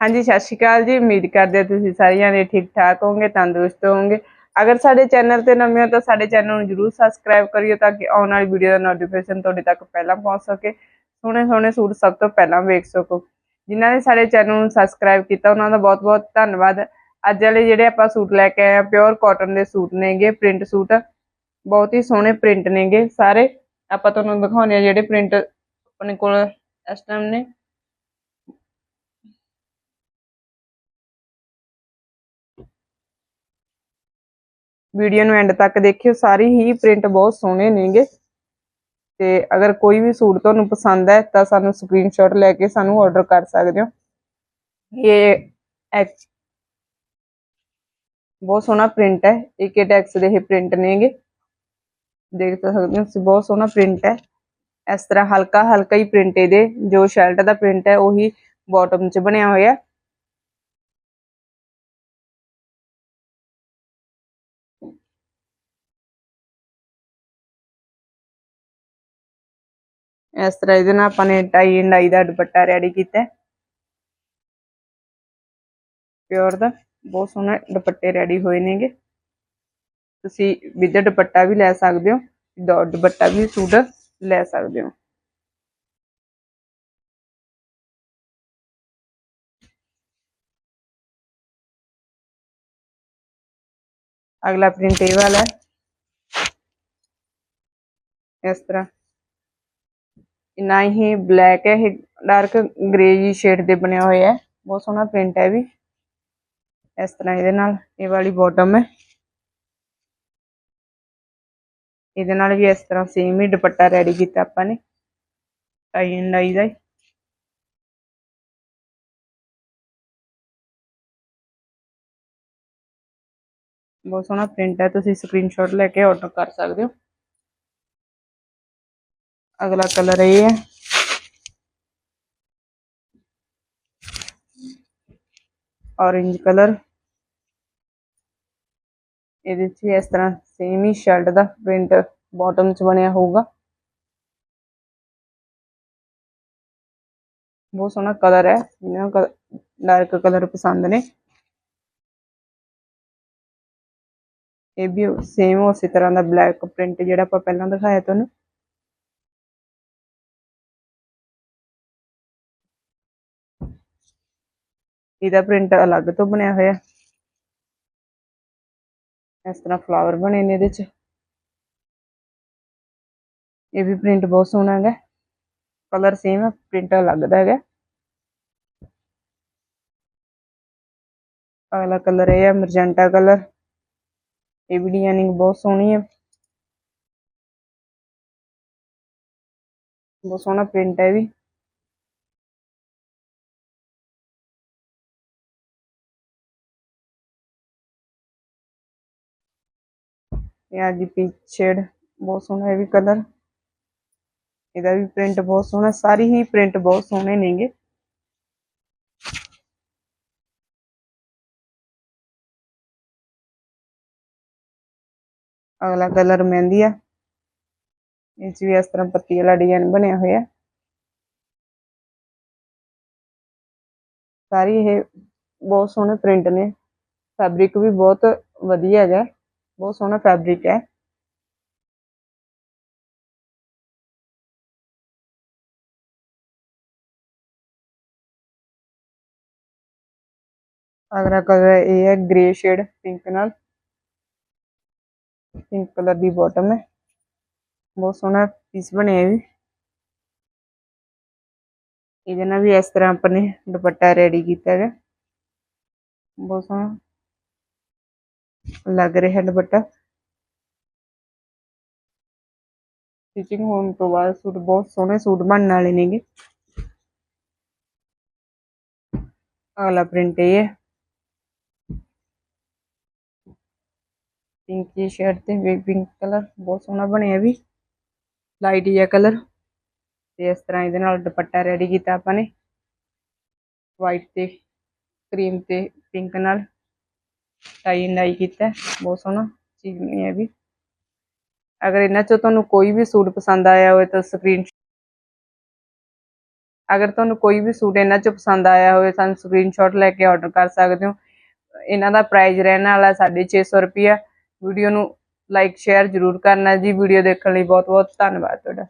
ਹਾਂਜੀ, ਸਤਿ ਸ਼੍ਰੀ ਅਕਾਲ ਜੀ। ਉਮੀਦ ਕਰਦੇ ਤੁਸੀਂ ਸਾਰੇ ਨੇ ਠੀਕ ਠਾਕ ਹੋਵੋਗੇ, ਤੰਦਰੁਸਤ ਹੋਵੋਗੇ। ਅਗਰ ਸਾਡੇ ਚੈਨਲ ਤੇ ਨਵੇਂ ਹੋ ਤਾਂ ਸਾਡੇ ਚੈਨਲ ਨੂੰ ਜਰੂਰ ਸਬਸਕ੍ਰਾਈਬ ਕਰਿਓ ਤਾਂ ਕਿ ਆਉਣ ਵਾਲੀ ਵੀਡੀਓ ਦਾ ਨੋਟੀਫਿਕੇਸ਼ਨ ਤੁਹਾਡੇ ਤੱਕ ਪਹਿਲਾਂ ਪਹੁੰਚ ਸਕੇ। ਸੋਹਣੇ ਸੋਹਣੇ ਸੂਟ ਸਭ ਤੋਂ ਪਹਿਲਾਂ ਵੇਖ ਸਕੋ। ਜਿਨ੍ਹਾਂ ਨੇ ਸਾਡੇ ਚੈਨਲ ਨੂੰ ਸਬਸਕ੍ਰਾਈਬ ਕੀਤਾ, ਉਹਨਾਂ ਦਾ ਬਹੁਤ ਬਹੁਤ ਧੰਨਵਾਦ। ਅੱਜ ਵਾਲੇ ਜਿਹੜੇ ਆਪਾਂ ਸੂਟ ਲੈ ਕੇ ਆਏ ਆ ਪਿਓਰ ਕਾਟਨ ਦੇ ਸੂਟ ਨੇਗੇ ਪ੍ਰਿੰਟ ਸੂਟ। ਬਹੁਤ ਹੀ ਸੋਹਣੇ ਪ੍ਰਿੰਟ ਨੇਗੇ। ਸਾਰੇ ਆਪਾਂ ਤੁਹਾਨੂੰ ਦਿਖਾਉਂਦੇ ਆ ਜਿਹੜੇ ਪ੍ਰਿੰਟ ਆਪਣੇ ਕੋਲ ਇਸ ਟਾਈਮ ਨੇ। ਵੀਡੀਓ ਨੂੰ ਐਂਡ ਤੱਕ ਦੇਖਿਓ, ਸਾਰੇ ਹੀ ਪ੍ਰਿੰਟ ਬਹੁਤ ਸੋਹਣੇ ਨੇਗੇ। ਤੇ ਅਗਰ ਕੋਈ ਵੀ ਸੂਟ ਤੁਹਾਨੂੰ ਪਸੰਦ ਹੈ, ਤਾਂ ਸਾਨੂੰ ਸਕਰੀਨਸ਼ਾਟ ਲੈ ਕੇ ਸਾਨੂੰ ਆਰਡਰ ਕਰ ਸਕਦੇ ਹੋ। ਇਹ ਐਕ- ਬਹੁਤ ਸੋਹਣਾ ਪ੍ਰਿੰਟ ਹੈ ਏਕੇ ਟੈਕਸ ਦੇ ਇਹ ਪ੍ਰਿੰਟ ਨੇਗੇ। ਦੇਖ ਸਕਦੇ ਹੋ ਤੁਸੀਂ, ਬਹੁਤ ਸੋਹਣਾ ਪ੍ਰਿੰਟ ਹੈ। ਇਸ ਤਰ੍ਹਾਂ ਹਲਕਾ ਹਲਕਾ ਹੀ ਪ੍ਰਿੰਟ ਇਹਦੇ, ਜੋ ਸ਼ਰਟ ਦਾ ਪ੍ਰਿੰਟ ਹੈ, ਉਹੀ ਬਾਟਮ 'ਚ ਬਣਿਆ ਹੋਇਆ। ਇਸ ਤਰ੍ਹਾਂ ਇਹਦੇ ਨਾਲ ਆਪਾਂ ਨੇ ਟਾਈ ਐਂਡ ਡਾਈ ਦਾ ਦੁਪੱਟਾ ਰੈਡੀ ਕੀਤਾ ਪਿਓਰ ਦਾ, ਬਹੁਤ ਸੋਹਣਾ ਦੁਪੱਟੇ ਰੈਡੀ ਹੋਏ ਨੇਗੇ। ਤੁਸੀਂ ਵਿਦ ਦੁਪੱਟਾ ਵੀ ਲੈ ਸਕਦੇ ਹੋ ਵਿਦਆਊਟ ਦੁਪੱਟਾ ਵੀ ਸੂਟ ਲੈ ਸਕਦੇ ਹੋ। ਅਗਲਾ ਪ੍ਰਿੰਟ ਇਹ ਵਾਲਾ ਹੈ। ਇਸ ਤਰ੍ਹਾਂ ਨਾ ਹੀ ਬਲੈਕ ਹੈ, ਇਹ ਡਾਰਕ ਗ੍ਰੇ ਜੀ ਸ਼ੇਡ ਦੇ ਬਣਿਆ ਹੋਇਆ ਹੈ। ਬਹੁਤ ਸੋਹਣਾ ਪ੍ਰਿੰਟ ਹੈ ਵੀ। ਇਸ ਤਰ੍ਹਾਂ ਇਹਦੇ ਨਾਲ ਇਹ ਵਾਲੀ ਬਾਟਮ ਹੈ। ਇਹਦੇ ਨਾਲ ਵੀ ਇਸ ਤਰ੍ਹਾਂ ਸੇਮ ਹੀ ਦੁਪੱਟਾ ਰੈਡੀ ਕੀਤਾ ਆਪਾਂ ਨੇ। ਟਾਈ ਐਂਡ ਡਾਈ ਦਾ ਬਹੁਤ ਸੋਹਣਾ ਪ੍ਰਿੰਟ ਹੈ, ਤੁਸੀਂ ਸਕਰੀਨਸ਼ਾਟ ਲੈ ਕੇ ਆਰਡਰ ਕਰ ਸਕਦੇ ਹੋ। ਅਗਲਾ ਕਲਰ ਇਹ ਹੈ। Orange colour. ਇਹਦੇ 'ਚ ਇਸ ਤਰ੍ਹਾਂ ਸੇਮ ਹੀ ਸ਼ਰਟ ਦਾ ਪ੍ਰਿੰਟ ਬਾਟਮ 'ਚ ਬਣਿਆ ਹੋਊਗਾ। ਬਹੁਤ ਸੋਹਣਾ ਕਲਰ ਹੈ, ਜਿਹਨਾਂ ਨੂੰ ਡਾਰਕ ਕਲਰ ਪਸੰਦ ਨੇ। ਇਹ ਵੀ ਸੇਮ ਉਸੇ ਤਰ੍ਹਾਂ ਦਾ ਬਲੈਕ ਪ੍ਰਿੰਟ ਜਿਹੜਾ ਆਪਾਂ ਪਹਿਲਾਂ ਦਿਖਾਇਆ ਤੁਹਾਨੂੰ। ਇਹਦਾ ਪ੍ਰਿੰਟ ਅਲੱਗ ਤੋਂ ਬਣਿਆ ਹੋਇਆ। ਇਸ ਤਰ੍ਹਾਂ ਫਲਾਵਰ ਬਣੇ ਨੇ ਇਹਦੇ ਚ। ਇਹ ਵੀ ਪ੍ਰਿੰਟ ਬਹੁਤ ਸੋਹਣਾ ਹੈਗਾ। ਕਲਰ ਸੇਮ ਹੈ ਪ੍ਰਿੰਟ ਅਲੱਗ ਦਾ ਹੈਗਾ। ਅਗਲਾ ਕਲਰ ਇਹ ਹੈ ਮਰਜੈਂਟਾ ਕਲਰ ਇਹ ਵੀ ਡਿਜ਼ਾਈਨਿੰਗ ਬਹੁਤ ਸੋਹਣੀ ਹੈ ਬਹੁਤ ਸੋਹਣਾ ਪ੍ਰਿੰਟ ਹੈ ਵੀ। ਇਹ ਆ ਗਈ ਪਿੰਕ ਸ਼ੇਡ ਬਹੁਤ ਸੋਹਣਾ ਇਹ ਵੀ ਕਲਰ ਇਹਦਾ ਵੀ ਪ੍ਰਿੰਟ ਬਹੁਤ ਸੋਹਣਾ ਸਾਰੀ ਹੀ ਪ੍ਰਿੰਟ ਬਹੁਤ ਸੋਹਣੇ ਨੇਗੇ ਅਗਲਾ ਕਲਰ ਮਹਿੰਦੀ ਆ ਇਹ 'ਚ ਵੀ ਇਸ ਤਰ੍ਹਾਂ ਪੱਤੀ ਵਾਲਾ ਡਿਜ਼ਾਈਨ ਬਣਿਆ ਹੋਇਆ ਸਾਰੀ ਇਹ ਬਹੁਤ ਸੋਹਣੇ ਪ੍ਰਿੰਟ ਨੇ ਫੈਬਰਿਕ ਵੀ ਬਹੁਤ ਵਧੀਆ ਹੈਗਾ ਬਹੁਤ ਸੋਹਣਾ ਫੈਬਰਿਕ ਹੈ। ਅਗਲਾ ਕਲਰ ਇਹ ਹੈ ਗ੍ਰੇ ਸ਼ੇਡ ਪਿੰਕ ਨਾਲ। ਪਿੰਕ ਕਲਰ ਦੀ ਬਾਟਮ ਹੈ। ਬਹੁਤ ਸੋਹਣਾ ਪੀਸ ਬਣਿਆ ਵੀ। ਇਹਦੇ ਨਾਲ ਵੀ ਇਸ ਤਰ੍ਹਾਂ ਆਪਾਂ ਨੇ ਦੁਪੱਟਾ ਰੈਡੀ ਕੀਤਾ ਹੈਗਾ। ਬਹੁਤ ਸੋਹਣਾ। ਲੱਗ ਰਿਹਾ ਦੁਪੱਟਾ। ਸਟਿਚਿੰਗ ਹੋਣ ਤੋਂ ਬਾਅਦ ਸੂਟ ਬਹੁਤ ਸੋਹਣੇ ਸੂਟ ਬਣਨ ਵਾਲੇ ਨੇਗੇ। ਅਗਲਾ ਪ੍ਰਿੰਟ ਇਹ ਹੈ। ਪਿੰਕ ਸ਼ਰਟ ਤੇ ਵੀ ਪਿੰਕ ਕਲਰ ਬਹੁਤ ਸੋਹਣਾ ਬਣਿਆ ਵੀ। ਲਾਈਟ ਜਿਹਾ ਕਲਰ ਤੇ ਇਸ ਤਰ੍ਹਾਂ ਇਹਦੇ ਨਾਲ ਦੁਪੱਟਾ ਰੈਡੀ ਕੀਤਾ ਆਪਾਂ ਨੇ। ਵਾਈਟ ਤੇ ਕਰੀਮ ਤੇ ਪਿੰਕ ਨਾਲ। ਟਾਈ ਐਂਡ ਕੀਤਾ ਬਹੁਤ ਸੋਹਣਾ ਚੀਜ਼ ਬਣੀ ਹੈ ਵੀ ਅਗਰ ਇਹਨਾਂ ਚੋਂ ਤੁਹਾਨੂੰ ਕੋਈ ਵੀ ਸੂਟ ਪਸੰਦ ਆਇਆ ਹੋਵੇ ਤਾਂ ਸਕਰੀਨ ਅਗਰ ਤੁਹਾਨੂੰ ਕੋਈ ਵੀ ਸੂਟ ਇਹਨਾਂ ਚੋਂ ਪਸੰਦ ਆਇਆ ਹੋਵੇ, ਸਾਨੂੰ ਸਕਰੀਨਸ਼ਾਟ ਲੈ ਕੇ ਆਰਡਰ ਕਰ ਸਕਦੇ ਹੋ। ਇਹਨਾਂ ਦਾ ਪ੍ਰਾਈਸ ਰਹਿਣ ਵਾਲਾ 650 ਰੁਪਿਆ ਵੀਡੀਓ ਨੂੰ ਲਾਈਕ ਸ਼ੇਅਰ ਜ਼ਰੂਰ ਕਰਨਾ ਜੀ। ਵੀਡੀਓ ਦੇਖਣ ਲਈ ਬਹੁਤ ਬਹੁਤ ਧੰਨਵਾਦ ਤੁਹਾਡਾ।